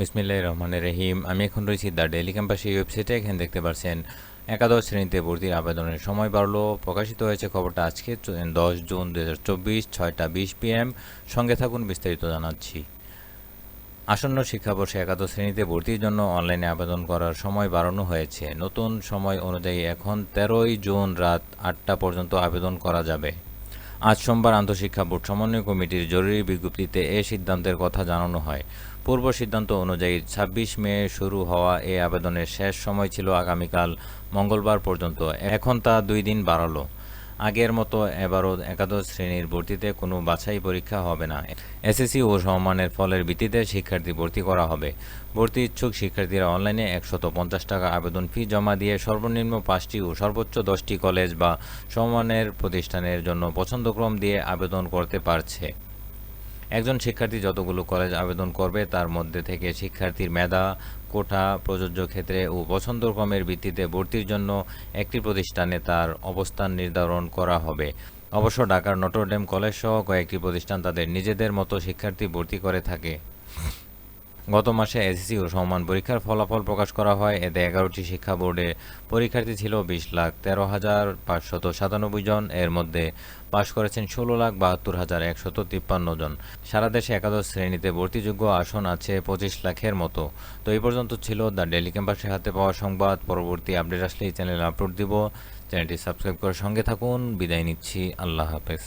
বিসমিল্লাহ রহমানের রহিম। আমি এখন রয়েছি দ্য ডেলি ক্যাম্পাস ওয়েবসাইটে। এখানে দেখতে পাচ্ছেন একাদশ শ্রেণীতে ভর্তির আবেদনের সময় বাড়লো। প্রকাশিত হয়েছে খবরটা আজকে দশ জুন দু হাজার চব্বিশ, ছয়টা বিশ পিএম। সঙ্গে থাকুন, বিস্তারিত জানাচ্ছি। আসন্ন শিক্ষাবর্ষে একাদশ শ্রেণীতে ভর্তির জন্য অনলাইনে আবেদন করার সময় বাড়ানো হয়েছে। নতুন সময় অনুযায়ী এখন তেরোই জুন রাত আটটা পর্যন্ত আবেদন করা যাবে। আজ সোমবার আন্তঃশিক্ষা বোর্ড সমন্বয় কমিটির জরুরি বিজ্ঞপ্তিতে এ সিদ্ধান্তের কথা জানানো হয়। পূর্ব সিদ্ধান্ত অনুযায়ী ছাব্বিশ মে শুরু হওয়া এ আবেদনের শেষ সময় ছিল আগামীকাল মঙ্গলবার পর্যন্ত। এখন তা দুই দিন বাড়ালো। আগের মতো এবারও একাদশ শ্রেণির ভর্তিতে কোনো বাছাই পরীক্ষা হবে না। এসএসসি ও সম্মানের ফলের ভিত্তিতে শিক্ষার্থী ভর্তি করা হবে। ভর্তি ইচ্ছুক শিক্ষার্থীরা অনলাইনে একশত পঞ্চাশ টাকা আবেদন ফি জমা দিয়ে সর্বনিম্ন পাঁচটি ও সর্বোচ্চ দশটি কলেজ বা সম্মানের প্রতিষ্ঠানের জন্য পছন্দক্রম দিয়ে আবেদন করতে পারছে। একজন শিক্ষার্থী যতগুলো কলেজ আবেদন করবে, তার মধ্যে থেকে শিক্ষার্থীর মেধা কোঠা প্রযোজ্য ক্ষেত্রে ও পছন্দ পছন্দক্রমের ভিত্তিতে ভর্তির জন্য একটি প্রতিষ্ঠানে তার অবস্থান নির্ধারণ করা হবে। অবশ্য ঢাকার নটরডেম কলেজ সহ কয়েকটি প্রতিষ্ঠান তাদের নিজেদের মতো শিক্ষার্থী ভর্তি করে থাকে। গত মাসে এসএসসি ও সমান পরীক্ষার ফলাফল প্রকাশ করা হয়। এতে এগারোটি শিক্ষা বোর্ডে পরীক্ষার্থী ছিল বিশ লাখ তেরো হাজার পাঁচশত সাতানব্বই জন। এর মধ্যে পাশ করেছেন ষোলো লাখ বাহাত্তর হাজার একশত তিপ্পান্ন জন। সারা দেশে একাদশ শ্রেণীতে ভর্তিযোগ্য আসন আছে পঁচিশ লাখের মতো। তো এই পর্যন্ত ছিল দ্য ডেলি ক্যাম্পাসের হাতে পাওয়া সংবাদ। পরবর্তী আপডেট আসলে এই চ্যানেলে আপলোড দিব। চ্যানেলটি সাবস্ক্রাইব করে সঙ্গে থাকুন। বিদায় নিচ্ছি। আল্লাহ হাফেজ।